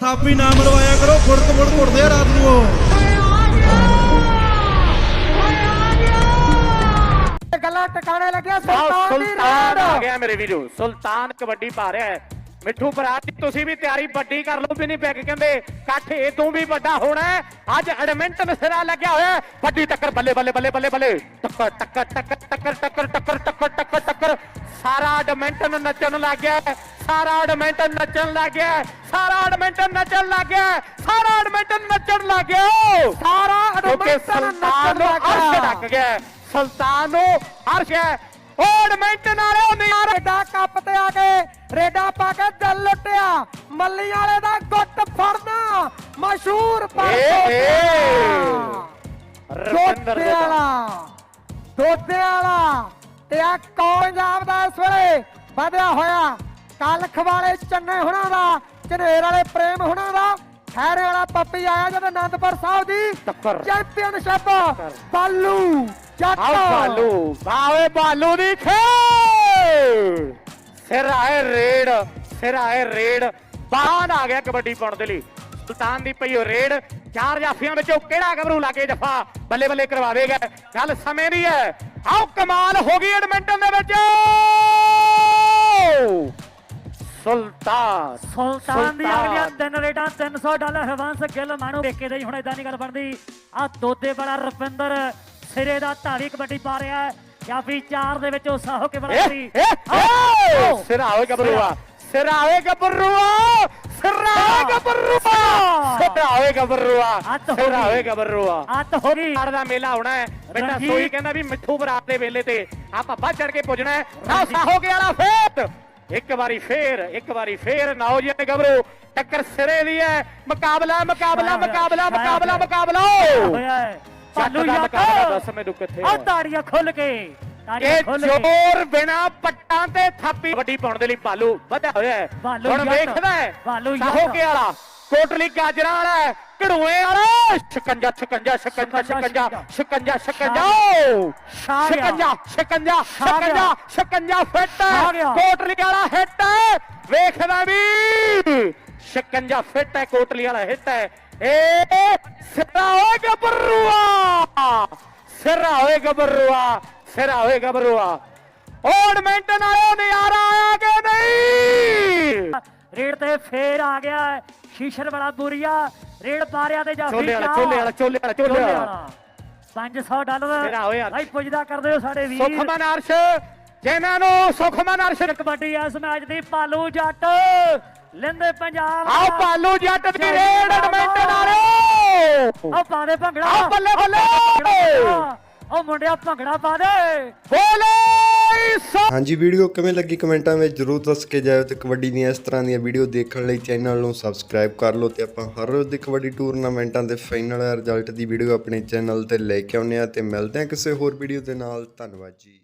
ਥਾਪੀ ਨਾ ਮਰਵਾਇਆ ਕਰੋ ਫੁੜਕ ਫੁੜਕ ਉੱਠਦੇ ਆ ਰਾਤ ਨੂੰ ਉਹ। ਗੱਲਾਂ ਟਿਕਾਣੇ ਲੱਗਿਆ ਸੁਲਤਾਨ ਦੀ ਆ ਗਿਆ ਮੇਰੇ ਵੀਰੋ। ਸੁਲਤਾਨ ਕਬੱਡੀ ਪਾ ਰਿਹਾ ਹੈ। ਮਿੱਠੂ ਭਰਾ ਤੁਸੀਂ ਵੀ ਤਿਆਰੀ ਵੱਡੀ ਕਰ ਲਓ ਵੀ ਨਹੀਂ ਪੈਕ ਕਹਿੰਦੇ। ਇਕੱਠ ਇਹ ਤੋਂ ਵੀ ਵੱਡਾ ਹੋਣਾ ਹੈ। ਅੱਜ ਐਡਮਿੰਟਨ ਸਿਰਾ ਲੱਗਿਆ ਹੋਇਆ ਵੱਡੀ ਟੱਕਰ ਬੱਲੇ ਬੱਲੇ ਬੱਲੇ ਬੱਲੇ ਬੱਲੇ। ਟੱਕਰ ਟੱਕਰ ਟੱਕਰ ਟੱਕਰ ਟੱਕਰ ਟੱਕਰ ਟੱਕਰ ਟੱਕਰ ਟੱਕਰ। ਸਾਰਾ ਐਡਮਿੰਟਨ ਨੱਚਣ ਲੱਗ ਗਿਆ ਹੈ। ਸਾਰਾ ਐਡਮਿੰਟਨ ਨੱਚਣ ਲੱਗ ਗਿਆ। ਸਾਰਾ ਐਡਮਿੰਟਨ ਨੱਚਣ ਲੱਗ ਗਿਆ। ਸਾਰਾ ਐਡਮਿੰਟਨ ਨੱਚਣ ਲੱਗ ਗਿਆ। ਸਾਰਾ ਐਡਮਿੰਟਨ ਸੁਲਤਾਨ ਨੂੰ ਨੱਚਣ ਅਰਸ਼ ਲੱਗਾ। ਡੱਕ ਗਿਆ। ਸੁਲਤਾਨ ਨੂੰ ਅਰਸ਼ ਹੈ ਐਡਮਿੰਟਨ ਵਾਲੇ ਉਹ ਨਿਆਰੇ ਰੇਡਾ ਕੱਪ ਤੇ ਆ ਕੇ ਰੇਡਾ ਪਾ ਕੇ ਦਿਲ ਲੁੱਟਿਆ ਮੱਲੀ ਵਾਲੇ ਦਾ ਗੁੱਟ ਫੜਨਾ ਮਸ਼ਹੂਰ ਦੋਦੇ ਰੋਡਾ। ਵਾਲਾ ਦੋਦੇ ਵਾਲਾ ਤੇ ਆ ਕੌਣ ਪੰਜਾਬ ਦਾ ਇਸ ਵੇਲੇ ਵਧਿਆ ਹੋਇਆ ਕੱਲ ਖਵਾਲੇ ਚੰਨੇ ਹੁਣਾਂ ਦਾ ਝਨੇਰ ਵਾਲੇ ਪ੍ਰੇਮ ਹੁਣਾਂ ਦਾ। ਖੈਰੇ ਵਾਲਾ ਪੱਪੀ ਆਇਆ ਜਦ ਆਨੰਦਪੁਰ ਸਾਹਿਬ ਦੀ ਟੱਕਰ। ਚੈਂਪੀਅਨਸ਼ਿਪ। ਬਾਲੂ ਜੱਟ। ਬਾਲੂ ਬਾਵੇ ਬਾਲੂ ਦੀ ਖੇਡ। ਸਿਰ ਆਏ ਰੇਡ ਸਿਰ ਆਏ ਰੇਡ ਬਾਹਰ ਆ ਗਿਆ ਕਬੱਡੀ ਪਾਉਣ ਦੇ ਲਈ। ਸੁਲਤਾਨ ਦੀ ਪਈ ਰੇਡ ਚਾਰ ਜਾਫੀਆਂ ਵਿੱਚੋਂ ਕਿਹੜਾ ਗੱਭਰੂ ਲਾਗੇ ਜਫਾ? ਬੱਲੇ ਬੱਲੇ ਕਰਵਾਵੇਗਾ ਗੱਲ ਸਮੇਂ ਦੀ ਹੈ। ਆਓ ਕਮਾਲ ਹੋ ਗਈ ਐਡਮਿੰਟਨ ਦੇ ਵਿੱਚ। ਸੁਲਤਾਨ। ਸੁਲਤਾਨ ਦੀ ਅਗਲੀਆਂ ਤਿੰਨ ਰੇਡਾਂ 300 ਡਾਲਰ ਹਵਾਂਸ ਗਿੱਲ ਮਾਣੋ ਵੇਖੇ ਦੇ ਹੁਣ ਇਦਾਂ ਨਹੀਂ ਗੱਲ ਬਣਦੀ। ਆ ਦੋਦੇ ਵਾਲਾ ਰੁਪਿੰਦਰ ਸਿਰੇ ਦਾ ਧਾਰੀ ਕਬੱਡੀ ਪਾ ਰਿਹਾ ਹੈ। ਜਾਂ ਵੀ ਚਾਰ ਦੇ ਵਿੱਚ ਸਾਹੋ ਕੇ ਸੀ ਏ, ਸਿਰ ਆਵੇ ਗੱਭਰੂਆ। ਸਿਰ ਆਵੇ ਗੱਭਰੂਆ! ਸਿਰ ਆਵੇ ਗੱਭਰੂਆ! ਸਿਰ ਆਵੇ ਗੱਭਰੂਆ! ਸਿਰ ਗਈ। ਗੱਭਰੂਆ। ਅੱਤ ਹੋ ਗਈ। ਹਾਰ ਦਾ ਮੇਲਾ ਹੋਣਾ ਹੈ। ਬੇਟਾ। ਸੋਈ ਕਹਿੰਦਾ ਵੀ ਮਿੱਠੂ ਬਰਾਤ ਦੇ ਵੇਲੇ ਤੇ ਆ ਪੱਪਾ ਚੜ ਕੇ ਪੁੱਜਣਾ ਹੈ। ਸਾਹੋ ਕੇ ਵਾਲਾ ਫੇਰ ਇੱਕ ਵਾਰੀ ਫੇਰ ਇੱਕ ਵਾਰੀ ਫੇਰ ਜੀ ਗੱਭਰੂ ਟੱਕਰ ਸਿਰੇ ਦੀ ਹੈ ਮੁਕਾਬਲਾ ਮੁਕਾਬਲਾ ਮੁਕਾਬਲਾ ਮੁਕਾਬਲਾ ਮੁਕਾਬਲਾ। ਹੋਇਆ ਹੈ। ਪਾਲੂ ਮੁਕਾਬਲਾ ਦੱਸ ਮੈਨੂੰ ਕਿੱਥੇ ਆ ਤਾੜੀਆਂ ਖੁੱਲ ਕੇ ਇਹ ਜ਼ੋਰ ਬਿਨਾ ਪੱਟਾਂ ਤੇ ਥਾਪੀ। ਵੱਡੀ ਪਾਉਣ ਦੇ ਲਈ ਪਾਲੂ ਵਧਿਆ ਹੋਇਆ ਹੈ। ਹੁਣ। ਵੇਖਦਾ ਹੈ। ਸਾਹੋ। ਕੇ ਵਾਲਾ। ਕੋਟਲੀ ਗਾਜਰਾਂ ਵਾਲਾ ਘੜੂਏ ਵਾਲਾ ਸ਼ਿਕੰਜਾ ਸ਼ਿਕੰਜਾ ਸ਼ਿਕੰਜਾ ਸ਼ਿਕੰਜਾ ਸ਼ਿਕੰਜਾ ਸ਼ਿਕੰਜਾ। ਸ਼ਿਕੰਜਾ ਸ਼ਿਕੰਜਾ। ਸ਼ਿਕੰਜਾ ਸ਼ਿਕੰਜਾ ਫਿੱਟ। ਕੋਟਲੀ ਵਾਲਾ ਹਿੱਟ ਹੈ। ਵੇਖਦਾ ਵੀ। ਸ਼ਿਕੰਜਾ ਫਿੱਟ ਹੈ ਕੋਟਲੀ ਵਾਲਾ ਹਿੱਟ ਹੈ। ਏ ਸਿਰਾ ਹੋਏ ਗੱਭਰੂਆ ਸਿਰਾ ਹੋਏ ਗੱਭਰੂਆ ਸਿਰਾ ਹੋਏ ਗੱਭਰੂਆ ਓਰਨਮੈਂਟਨ ਆਇਓ ਨਜ਼ਾਰਾ ਆਇਆ ਕਿ ਨਹੀਂ। ਰੇਡ ਤੇ ਫੇਰ ਆ ਗਿਆ। ਸ਼ੀਸ਼ਰ ਵਾਲਾ ਬੁਰੀਆ ਰੇਡ ਮਾਰਿਆ ਤੇ ਜਾਫੀ ਵਾਲਾ ਚੋਲੇ ਵਾਲਾ ਚੋਲੇ ਵਾਲਾ ਚੋਲੇ ਵਾਲਾ। 500 ਡਾਲਰ। ਆਓ। ਭਾਈ ਪੁੱਜਦਾ ਕਰਦੇ ਹੋ ਸਾਡੇ ਵੀਰ। ਸੁਖਮਨ ਅਰਸ਼ ਜਿਨ੍ਹਾਂ ਨੂੰ ਸੁਖਮਨ ਅਰਸ਼ ਕਬੱਡੀ ਇਸ ਮੈਚ ਦੀ ਪਾਲੂ ਜੱਟ। ਲੈਂਦੇ ਪੰਜਾਬ ਆਓ ਪਾਲੂ ਜੱਟ ਦੀ ਰੇਡ ਐਡਮਿੰਟਨ ਵਾਲੇ ਆਓ ਪਾ ਦੇ ਭੰਗੜਾ। ਆਓ ਬੱਲੇ ਬੱਲੇ। ਉਹ ਮੁੰਡਿਆ ਭੰਗੜਾ ਪਾ ਦੇ। ਬੋਲੇ। ਹਾਂਜੀ, ਵੀਡੀਓ ਕਿਵੇਂ ਲੱਗੀ ਕਮੈਂਟਾਂ ਵਿੱਚ ਜਰੂਰ ਦੱਸ ਕੇ ਜਾਇਓ ਤੇ ਕਬੱਡੀ ਦੀਆਂ ਇਸ ਤਰ੍ਹਾਂ ਦੀਆਂ ਵੀਡੀਓ ਦੇਖਣ ਲਈ ਚੈਨਲ ਨੂੰ ਸਬਸਕ੍ਰਾਈਬ ਕਰ ਲਓ ਤੇ ਆਪਾਂ ਹਰ ਰੋਜ਼ ਦੀ ਕਬੱਡੀ ਟੂਰਨਾਮੈਂਟਾਂ ਦੇ ਫਾਈਨਲ ਰਿਜ਼ਲਟ ਦੀ ਵੀਡੀਓ ਆਪਣੇ ਚੈਨਲ ਤੇ ਲੈ ਕੇ ਆਉਂਦੇ ਆ ਤੇ ਮਿਲਦੇ ਆ ਕਿਸੇ ਹੋਰ ਵੀਡੀਓ ਦੇ ਨਾਲ। ਧੰਨਵਾਦ ਜੀ।